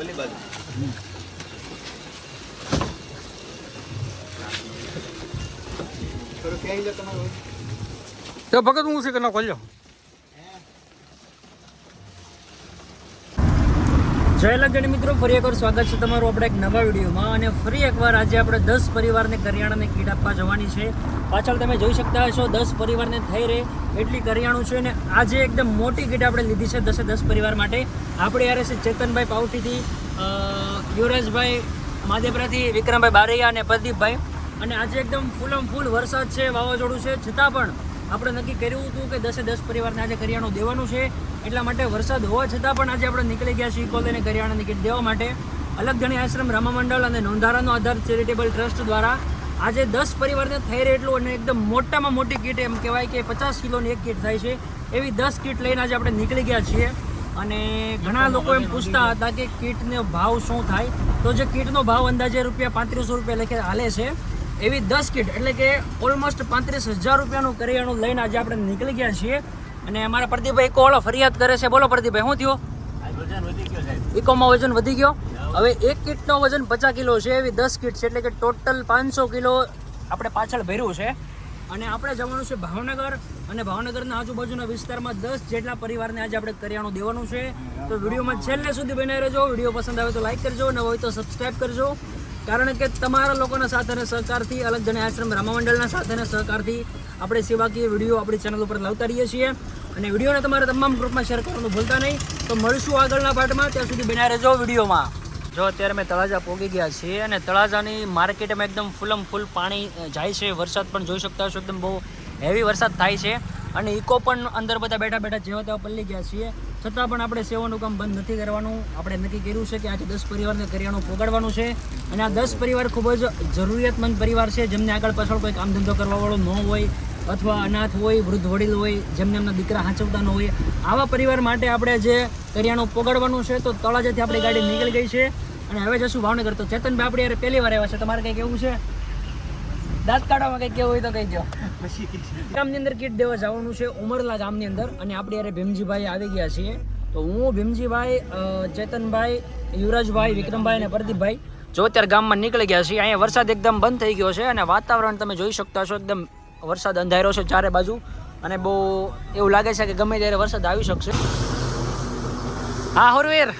ઓલી બાજુ. તો ભગત હું છે કે ના ખોલ્યો? જય લગણી મિત્રો ફરી એકવાર સ્વાગત છે તમારું આપણે એક નવા વિડીયોમાં. અને ફરી એકવાર આજે આપણે દસ પરિવારને કરિયાણાને કીટ આપવા જવાની છે. પાછળ તમે જોઈ શકતા હશો દસ પરિવારને થઈ રહે એટલી કરિયાણું છે. ને આજે એકદમ મોટી કીટ આપણે લીધી છે દસે દસ પરિવાર માટે. આપણે યારે છે ચેતનભાઈ પાવઠીથી અ, યુવરાજભાઈ માધેપરાથી વિક્રમભાઈ બારૈયા અને પ્રદીપભાઈ. અને આજે એકદમ ફૂલમ ફૂલ વરસાદ છે વાવાઝોડું છે. છતાં પણ આપણે નક્કી કર્યું હતું કે દસે દસ પરિવારને આજે કરિયાણું દેવાનું છે. એટલા માટે વરસાદ હોવા છતાં પણ આજે આપણે નીકળી ગયા છીએ કોલેને કરિયાણાની કીટ દેવા માટે. અલગ ધણી આશ્રમ રામામંડળ અને નોંધારાનો આધાર ચેરિટેબલ ટ્રસ્ટ દ્વારા આજે દસ પરિવારને થઈ રહે એટલું અને એકદમ મોટામાં મોટી કીટ એમ કહેવાય કે પચાસ કિલોની એક કીટ થાય છે. એવી દસ કીટ લઈને આજે આપણે નીકળી ગયા છીએ. અને ઘણા લોકો એમ પૂછતા હતા કે કીટનો ભાવ શું થાય? તો જે કીટનો ભાવ અંદાજે રૂપિયા પાંત્રીસો રૂપિયા લખે હાલે છે. એવી દસ કીટ એટલે કે ઓલમોસ્ટ પાંત્રીસ હજાર રૂપિયાનું કરિયાણું લઈને આજે આપણે નીકળી ગયા છીએ. અને અમારા પ્રદીપભાઈ ઇકો વાળો ફરિયાદ કરે છે. બોલો પ્રદીપભાઈ શું થયું? ઇકોમાં વજન વધી ગયો હવે એક કીટનો વજન પચાસ કિલો છે એવી દસ કીટ છે એટલે કે ટોટલ પાંચસો કિલો આપણે પાછળ ભર્યું છે. અને આપણે જવાનું છે ભાવનગર. અને ભાવનગરના આજુબાજુના વિસ્તારમાં દસ જેટલા પરિવારને આજે આપણે કરિયાણું દેવાનું છે. તો વિડીયોમાં છેલ્લે સુધી બનાવી રહેજો. વીડિયો પસંદ આવે તો લાઈક કરજો. નવો હોય તો સબસ્ક્રાઈબ કરજો. કારણ કે તમારા લોકોના સાથ અને સહકારથી, અલગ જણે આશ્રમ રામા મંડળના સાથ અને સહકારથી આપણે સેવાકીય વીડિયો આપણી ચેનલ ઉપર લાવતા રહીએ છીએ. અને વિડીયોને તમારે તમામ ગ્રુપમાં શેર કરવાનું ભૂલતા નહીં. તો મળશું આગળના પાર્ટમાં ત્યાં સુધી બનાવી રહેજો વિડીયોમાં. જો અત્યારે મેં તળાજા પોગી ગયા છીએ અને તળાજાની માર્કેટમાં એકદમ ફૂલમ ફૂલ પાણી જાય છે. વરસાદ પણ જોઈ શકતા હશો, એકદમ બહુ હેવી વરસાદ થાય છે. અને ઇકો પણ અંદર બધા બેઠા બેઠા જેવા તેવા પલ્લી ગયા છીએ. છતાં પણ આપણે સેવાનું કામ બંધ નથી કરવાનું. આપણે નક્કી કર્યું છે કે આજે દસ પરિવારને કરિયાણું પોગાડવાનું છે. અને આ દસ પરિવાર ખૂબ જ જરૂરિયાતમંદ પરિવાર છે. જેમને આગળ પાછળ કોઈ કામ ધંધો કરવાવાળો ન હોય અથવા અનાથ હોય, વૃદ્ધ વડીલ હોય, જેમને એમના દીકરા હાંચવતા ન હોય. આવા પરિવાર માટે આપણે જે કરિયાણું પોગાડવાનું છે તો તળાજાથી આપણી ગાડી નીકળી ગઈ છે. અને હવે જશું ભાવનગર. તો ચેતનભાઈ, આપણે યાર પહેલી વાર આવ્યા છે. તમારે કંઈ કેવું છે? દાંત કાઢવામાં કંઈ કેવું હોય તો કહી દો ગામની અંદર કીટ દેવા જવાનું છે ઉમરલા ગામની અંદર અને આપણે યારે ભીમજીભાઈ આવી ગયા છીએ. તો હું ભીમજીભાઈ ચેતનભાઈ યુવરાજભાઈ વિક્રમભાઈ અને પ્રદીપભાઈ જો અત્યારે ગામમાં નીકળી ગયા છીએ. અહીંયા વરસાદ એકદમ બંધ થઈ ગયો છે અને વાતાવરણ તમે જોઈ શકતા છો એકદમ વરસાદ અંધાર્યો છે ચારે બાજુ અને બહુ એવું લાગે છે કે ગમે ત્યારે વરસાદ આવી શકશે. હા હોરવીર.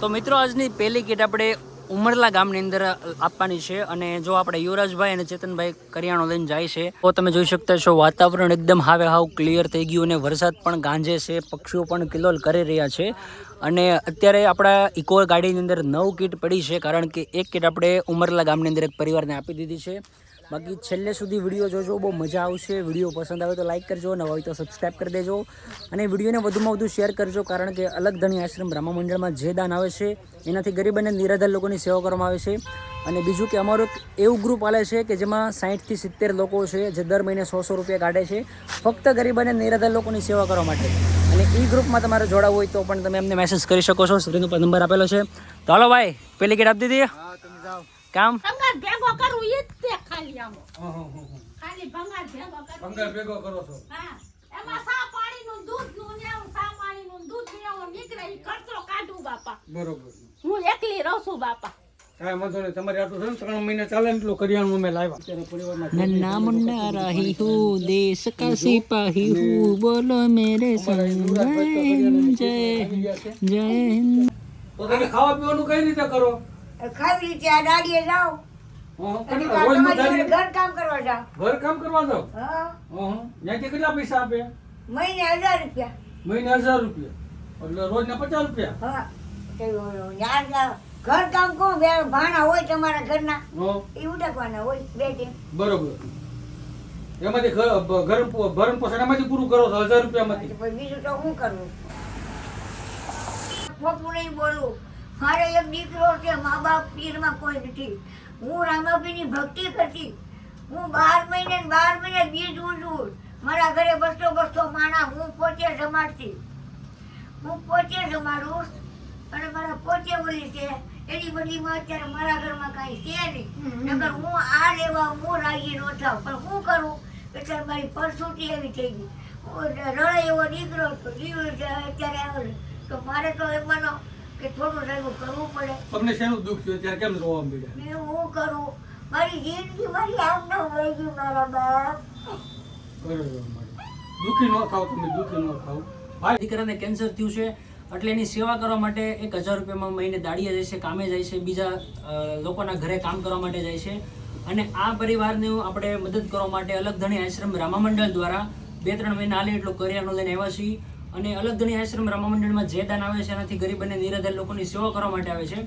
તો મિત્રો આજની પહેલી કીટ આપણે ઉમરલા ગામની અંદર આપવાની છે અને જો આપણે યુવરાજભાઈ અને ચેતનભાઈ કરિયાણો લઈને જાય છે, તો તમે જોઈ શકતા છો વાતાવરણ એકદમ હાવે હાવ ક્લિયર થઈ ગયું અને વરસાદ પણ ગાંજે છે, પક્ષીઓ પણ કિલોલ કરી રહ્યા છે. અને અત્યારે આપણા ઇકો ગાડીની અંદર નવ કીટ પડી છે, કારણ કે એક કીટ આપણે ઉમરલા ગામની અંદર એક પરિવારને આપી દીધી છે. બાકી છેલ્લે સુધી વીડિયો જોજો બહુ મજા આવશે. વીડિયો પસંદ આવે તો લાઈક કરજો ન હોય તો સબસ્ક્રાઈબ કરી દેજો. અને વિડીયોને વધુમાં વધુ શેર કરજો કારણ કે અલગ ધણી આશ્રમ રામા મંડળમાં જે દાન આવે છે એનાથી ગરીબ અને નિરાધાર લોકોની સેવા કરવામાં આવે છે. અને બીજું કે અમારું એક એવું ગ્રુપ આલે છે કે જેમાં સાહીઠથી સિત્તેર લોકો છે જે દર મહિને સો સો રૂપિયા કાઢે છે ફક્ત ગરીબ અને નિરાધાર લોકોની સેવા કરવા માટે. અને એ ગ્રુપમાં તમારે જોડાવવું હોય તો પણ તમે એમને મેસેજ કરી શકો છો. સ્ક્રીન ઉપર નંબર આપેલો છે. તો હાલો ભાઈ પેલી ગેટ આપી દીધી. હા તમે કામ? ભંગાર ભેગો કરું ઈ જ તે ખાલી આમો ખાલી ભંગાર ભેગો કરું ભંગાર ભેગો કરો છો. હા. એમાં સા પાણીનું દૂધનું ને એવું સા પાણીનું દૂધ ને એવું નીકળે ઈ કચરો કાઢું બાપા. બરોબર. હું એકલી રહું છું બાપા. કાંઈ વાંધો નહીં. તમારે આટલું છે ને ત્રણ મહિના ચાલે એટલું કરિયાણું મેં લાવ્યા. અત્યારે પરિવારના નન્ના મુન્ના રાહી હું દેશ કા સિપાહી હું બોલો મેરે સંગ જય જય તો તમે ખાવા પીવાનું કઈ રીતે કરો? ખાવી રીતે આ દાડીએ જાઓ. ઘર કામ કરવા જાઓ. ઘર કામ કરવા જાઓ? ત્યાંથી કેટલા પૈસા આપે? મહિને હજાર રૂપિયા. મહિને હજાર રૂપિયા. એટલે રોજના પચાસ રૂપિયા? હા. તો યાર જાઓ. ઘર કામ કોણ? બે ભાણા હોય તમારા ઘરના. એ ઉડકવાના હોય બે ટીમ. બરોબર. એમાંથી ઘર ભરણ ભરણ પોષણ એમાંથી પૂરું કરો છો હજાર રૂપિયામાંથી? બીજું તો શું કરવું ખોટું નહીં બોલવું મારે એક દીકરો છે મા બાપ પીરમાં કોઈ નથી. હું રામાપીની ભક્તિ કરતી. હું બાર મહિને બાર મહિને બીજ ઉજવું મારા ઘરે બસો બસો માણા હું પોતે જમાડતી હું પોતે જમાડું અને મારા પોતે બોલી છે. એની બદલીમાં અત્યારે મારા ઘરમાં કાંઈ છે નહીં. નગર હું આ લેવા હું રાગી નો થાવ પણ શું કરું? એટલે મારી પરસુટી એવી થઈ ગઈ. હું રળે એવો દીકરો હતો. જીવ અત્યારે તો મારે તો એમાંનો કે થોડું સાહેબ કરવું પડે. તમને શેનું દુઃખ થયું? ત્યારે કેમ રોવા મળ્યા મેં હું કરું? મારી જિંદગી મારી આમ ન હોય ગઈ મારા બાપ. દુખી ન થાવ તમે દુખી ન થાવ ભાઈ દીકરાને કેન્સર થયું છે એટલે એની સેવા કરવા માટે એક હજાર રૂપિયામાં મહિને દાડીએ જાય છે કામે જાય છે બીજા લોકોના ઘરે કામ કરવા માટે જાય છે. અને આ પરિવારને આપણે મદદ કરવા માટે અલગ ધણી આશ્રમ રામા મંડળ દ્વારા બે ત્રણ મહિના હાલે એટલું કરિયાનો લઈને આવ્યા છીએ. અને અલગ ધણી આશ્રમ રામા મંડળમાં જે દાન આવે છે એનાથી ગરીબ અને નિરાધાર લોકોની સેવા કરવા માટે આવે છે.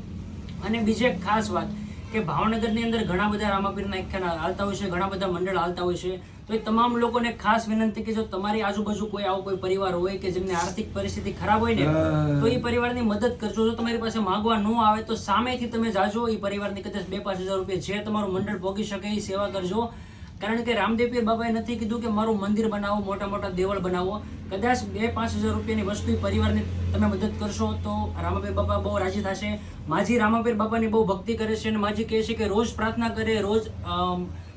અને બીજી એક ખાસ વાત કે ભાવનગરની અંદર ઘણા બધા રામાપીરના આખ્યાન હાલતા હોય છે ઘણા બધા મંડળ હાલતા હોય છે. તો એ તમામ લોકોને ખાસ વિનંતી કે જો તમારી આજુબાજુ કોઈ આવો કોઈ પરિવાર હોય કે જેમની આર્થિક પરિસ્થિતિ ખરાબ હોય ને તો એ પરિવારની મદદ કરજો. જો તમારી પાસે માંગવા ન આવે તો સામેથી તમે જાજો. એ પરિવારની કદાચ બે પાંચ હજાર રૂપિયા જે તમારું મંડળ ભોગી શકે એ સેવા કરજો. કારણ કે રામદેવપીર બાબાએ નથી કીધું કે મારું મંદિર બનાવો, મોટા મોટા દેવળ બનાવો. કદાચ બે પાંચ હજાર રૂપિયાની વસ્તુ પરિવારને તમે મદદ કરશો તો રામાપીર બાબા બહુ રાજી થશે. માજી રામાપીર બાબાની બહુ ભક્તિ કરે છે અને માજી કહે છે કે રોજ પ્રાર્થના કરે, રોજ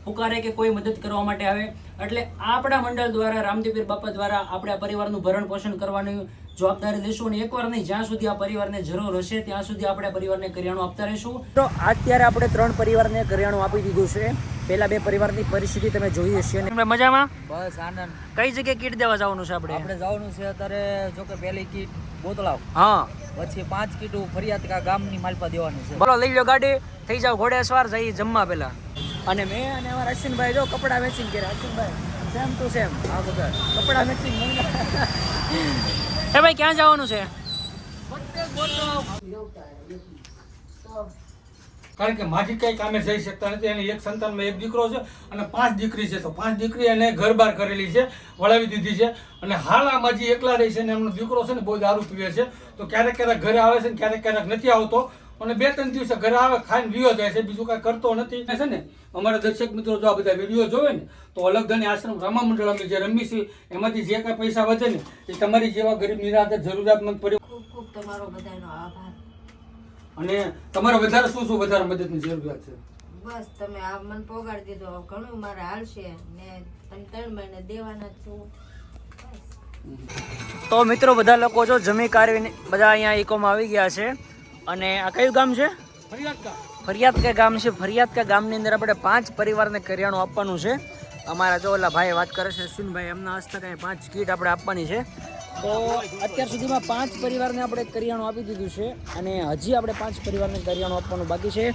પુકારે કે કોઈ મદદ કરવા માટે આવે. એટલે આપણા મંડળ દ્વારા, રામદેવપીર બાપા દ્વારા આપણે પરિવારનું ભરણ પોષણ કરવાની જવાબદારી લેશું અને એકવાર નહીં, જ્યાં સુધી આ પરિવારને જરૂર હશે, ત્યાં સુધી આપણે પરિવારને કરિયાણું આપતા રહીશું. તો અત્યારે આપણે ત્રણ પરિવારને કરિયાણું આપી દીધું છે. પહેલા બે પરિવારની પરિસ્થિતિ તમે જોઈ હશે અને મજામાં? બસ આનંદ. કઈ જગ્યાએ કીટ દેવા જવાનું છે આપણે? આપણે જવાનું છે અત્યારે જો કે પહેલી કીટ બોતલાવ. હા. પછી પાંચ કીટ ફરિયાદ કા ગામની માલપા દેવાની છે. બોલો લઈ લો ગાડી. થઈ જાવ ઘોડે સવાર જઈ જમવા પેલા. અને મેં અને અમારા અશ્વિનભાઈ જો કપડા મેચિંગ કર્યા અશ્વિનભાઈ સેમ ટુ સેમ આ બધા. કપડા મેચિંગ એ ભાઈ ક્યાં જવાનું છે? કારણ કે માજી કઈ કામે જઈ શકતા નથી અને એક સંતાનમાં એક દીકરો છે અને પાંચ દીકરી છે. તો પાંચ દીકરી એને ઘર બાર કરેલી છે, વળાવી દીધી છે અને હાલ આ માજી એકલા રહી છે અને એમનો દીકરો છે ને બહુ દારૂ પીવે છે. તો ક્યારેક ક્યારેક ઘરે આવે છે ને ક્યારેક ક્યારેક નથી આવતો અને બે ત્રણ દિવસે ઘરે આવે, ખાઈને વિયો જાય છે. બીજું કાંઈ કરતો નથી. છે ને, અમારા દર્શક મિત્રો જો આ બધા વીડિયો જોવે ને, તો અલગ ધણી આશ્રમ રામા મંડળ અમે જે રમી છીએ એમાંથી જે કાંઈ પૈસા વધે ને, એ તમારી જેવા ગરીબ નિરાધાર જરૂરિયાતમંદ પરી ખૂબ ખૂબ તમારો બધાનો આભાર. અને તમારે વધારે શું શું વધારે મદદની જરૂરિયાત છે? બસ તમે આ મન પોગાડી દીધો. ઘણું મારે હાલશે. ને તમે ત્રણ મહિને દેવાના છું. તો મિત્રો બધા લોકો જો જમી કાઢવીને બધા અહીંયા ઇકોમાં આવી ગયા છે. અને આ કયું ગામ છે? ફરિયાદ કે ગામ છે. ફરિયાદ કે ગામની અંદર આપણે પાંચ પરિવારને કરિયાણું આપવાનું છે. અમારા જો ઓલા ભાઈ વાત કરે છે સુનભાઈ એમના હસ્તક પાંચ કીટ આપણે આપવાની છે. તો અત્યાર સુધીમાં પાંચ પરિવારને આપણે કરિયાણું આપી દીધું છે અને હજી આપણે પાંચ પરિવારને કરિયાણું આપવાનું બાકી છે.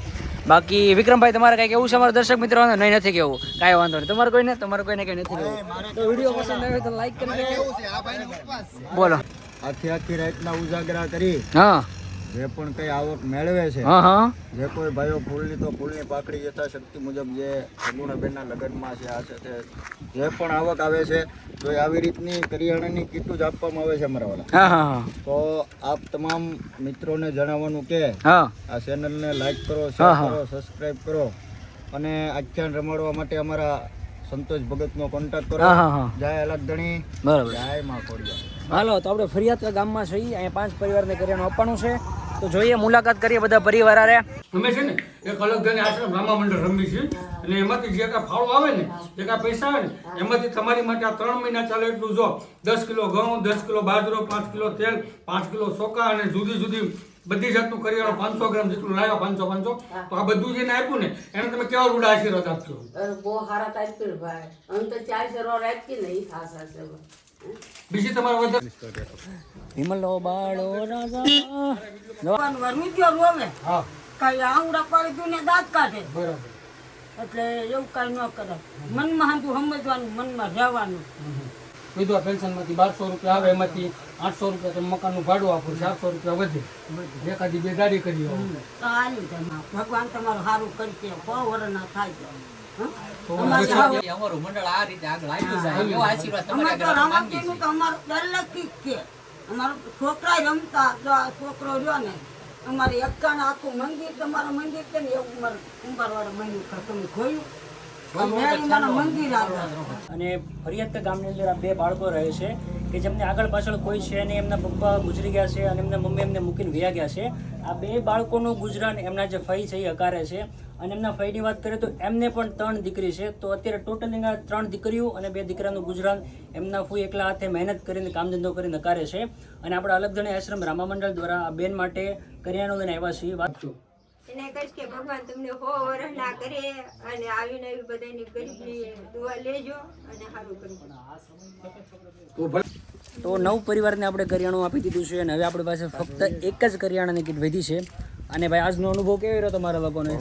બાકી વિક્રમભાઈ તમારે કંઈ કેવું છે? અમારા દર્શક મિત્રો નહીં નથી કેવું. કાંઈ વાંધો નહીં. તમારે કોઈને? તમારે કોઈને કંઈ નથી કેવું. તો વીડિયો પસંદ આવે તો લાઈક કરી બોલો. આખી આખી રાતના ઉજાગરા કરી. હા. જે પણ કઈ આવક મેળવે છે જે કોઈ ભાઈઓ ફૂલની તો ફૂલની પાકડી યથાશક્તિ મુજબ જે સગુણાબેનના લગ્નમાં છે આ છે તે જે પણ આવક આવે છે તો આવી રીતની કરિયાણાની કીટું જ આપવામાં આવે છે અમારા વાળા. તો આપ તમામ મિત્રોને જણાવવાનું કે આ ચેનલને લાઈક કરો શેર કરો સબસ્ક્રાઇબ કરો અને આખ્યાન રમાડવા માટે અમારા સંતોષ ભગતનો કોન્ટેક્ટ કરો. જય અલગ ધણી બરાબર. જય માં હાલો તો આપણે ફરિયાદ ગામમાં છીએ. અહીંયા પાંચ પરિવારને કરિયાણું આપવાનું છે. તો જોઈએ મુલાકાત કરીએ બધા પરિવાર. આરે અમે છે ને એક અલગ ધણી આશ્રમ રામા મંડળ રમી છે. અને એમાંથી જે કાંઈ ફાળો આવે ને જે કાંઈ પૈસા આવે ને એમાંથી તમારી માટે આ ત્રણ મહિના ચાલે એટલું જો. દસ કિલો ઘઉં દસ કિલો બાજરો પાંચ કિલો તેલ પાંચ કિલો ચોખા અને જુદી જુદી બધી જાતનું કરિયાણો પાંચસો ગ્રામ જેટલું લાવ્યા પાંચસો પાંચસો. તો આ બધું જેને આપ્યું ને એને તમે કેવા રૂડા આશીર્વાદ આપશો? બહુ સારા ટાઈપ ભાઈ. અમે તો ચાર શરવાર આપી ને એ ખાસ છે બીજી તમારો વધારે વિમલો બાળો રાજા. વરમી ગયો રોવે હા. કઈ આંગડા પાડી દઉં ને દાંત કાઢે. બરાબર. એટલે એવું કઈ ન કરે. મનમાં હાંધું સમજવાનું મનમાં રહેવાનું. વિધવા પેન્શનમાંથી બારસો રૂપિયા આવે એમાંથી આઠસો રૂપિયા તમે મકાનનું ભાડું આપો ચારસો રૂપિયા વધે. એકાદી બે ગાડી કરી ભગવાન તમારું સારું કરી સો વરના થાય અમારે અમારું મંડળ આ રીતે આગળ આવ્યું જાય. એવો આશીર્વાદ તમારા તો ઘરે માંગીએ રામાપીરનું તો અમારું દરલખી છે. અમારો છોકરા રમતા જો છોકરો રહ્યો ને અમારે એકાણ આખું મંદિર તમારું મંદિર છે ને એવું અમારું કુંભારવાળા મંદિર તમે જોયું? અને ફરિયાદ ગામની અંદર આ બે બાળકો રહે છે કે જેમને આગળ પાછળ કોઈ છે ને એમના પપ્પા ગુજરી ગયા છે અને એમના મમ્મી એમને મૂકીને વ્યા ગયા છે. આ બે બાળકોનું ગુજરાન એમના જે ફઈ છે એ હકારે છે. અને એમના ભાઈની વાત કરીએ તો એમને પણ ત્રણ દીકરી છે. તો અત્યારે ટોટલ એના ત્રણ દીકરીઓ અને બે દીકરાનું ગુજરાન એમના ફૂ એકલા હાથે મહેનત કરીને કામ ધંધો કરીને કરે છે. અને આપણે અલગધણી આશ્રમ રામા મંડળ દ્વારા આ બેન માટે કરિયાણું લઈને આવ્યા છીએ. વાત એને કહીશ કે ભગવાન તમને હો વરસ ના કરે અને આવીને આવી બધાની ગરીબની દુઆ લેજો અને સારું કરજો તો નવ પરિવારને આપણે કરિયાણું આપી દીધું છે અને હવે આપણી પાસે ફક્ત એક જ કરિયાણાની કીટ વધી છે. અને ભાઈ આજનો અનુભવ કેવો રહ્યો તમારા લોકોને?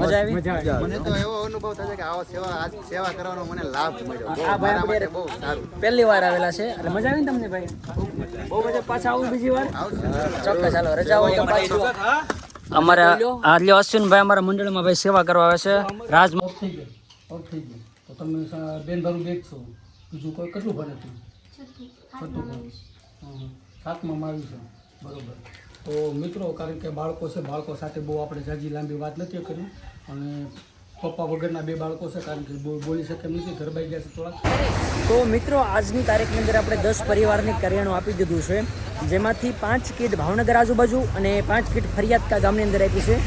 મજા આવી? મને તો એવો અનુભવ થાય કે આવો સેવા આજ સેવા કરવાનો મને લાભ મળ્યો. આ ભાઈ મારા આપણે બહુ સારું. પહેલી વાર આવેલા છે. એટલે મજા આવી ને તમને ભાઈ? બહુ મજા. પાછા આવું બીજી વાર. ચોક્કસ ચાલો રજા હોય તો પાછું. અમારા આર્ય અશ્વિનભાઈ અમારા મંડળમાં ભાઈ સેવા કરવા આવે છે. રાજ થઈ ગયો. થઈ ગયો. તો તમે બેન ભરું બેગ છો. બીજું કોઈ કેટલું ભણે તું છઠ્ઠું. ભણે. હં. આવ્યું છે. બરોબર. તો મિત્રો, કારણ કે બાળકો છે, બાળકો સાથે બહુ આપણે જાજી લાંબી વાત નથી કરી. અને પપ્પા વગરના બે બાળકો છે, કારણ કે બોલી શકે એમ નથી ગરબાઈ ગયા છે થોડા તો મિત્રો, આજની તારીખની અંદર આપણે દસ પરિવારને કરિયાણું આપી દીધું છે, જેમાંથી પાંચ કીટ ભાવનગર આજુબાજુ અને પાંચ કીટ ફરિયાદકા ગામની અંદર આપી છે.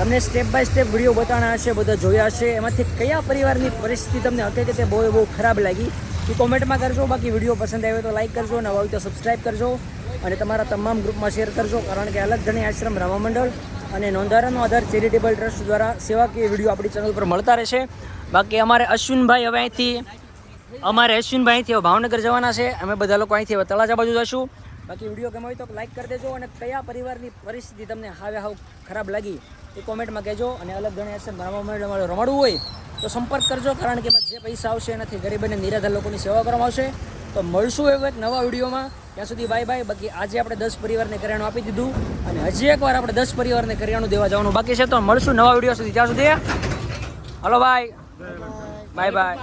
તમને સ્ટેપ બાય સ્ટેપ વીડિયો બતાવના હશે, બધા જોયા હશે. એમાંથી કયા પરિવારની પરિસ્થિતિ તમને હકીકતે બહુ બહુ ખરાબ લાગી એ કોમેન્ટમાં કરજો. બાકી વીડિયો પસંદ આવ્યો તો લાઈક કરજો નવા હોય તો સબસ્ક્રાઈબ કરજો. અને તમારા તમામ ગ્રુપમાં શેર કરજો, કારણ કે અલગ ધણી આશ્રમ રામા મંડળ અને નોંધારાનો આધાર ચેરિટેબલ ટ્રસ્ટ દ્વારા સેવાકીય વીડિયો આપણી ચેનલ પર મળતા રહેશે. બાકી અમારે અશ્વિનભાઈ હવે અહીંથી, અમારે અશ્વિનભાઈ અહીંથી ભાવનગર જવાના છે. અમે બધા લોકો અહીંથી હવે તળાજા બાજુ જશું. બાકી વીડિયો ગમે તો લાઈક કરી દેજો અને કયા પરિવારની પરિસ્થિતિ તમને હાવે હાવ ખરાબ લાગી એ કોમેન્ટમાં કહેજો. અને અલગ હશે ભણવા માટે અમારે રમાડવું હોય તો સંપર્ક કરજો, કારણ કે જે પૈસા આવશે એનાથી ગરીબ અને નિરાધાર લોકોની સેવા કરવામાં આવશે. તો મળશું એવું એક નવા વિડીયોમાં. ત્યાં સુધી બાય બાય બાકી આજે આપણે દસ પરિવારને કરિયાણું આપી દીધું અને હજી એકવાર આપણે દસ પરિવારને કરિયાણું દેવા જવાનું બાકી છે. તો મળશું નવા વીડિયો સુધી. ત્યાં સુધી હલો બાય બાય બાય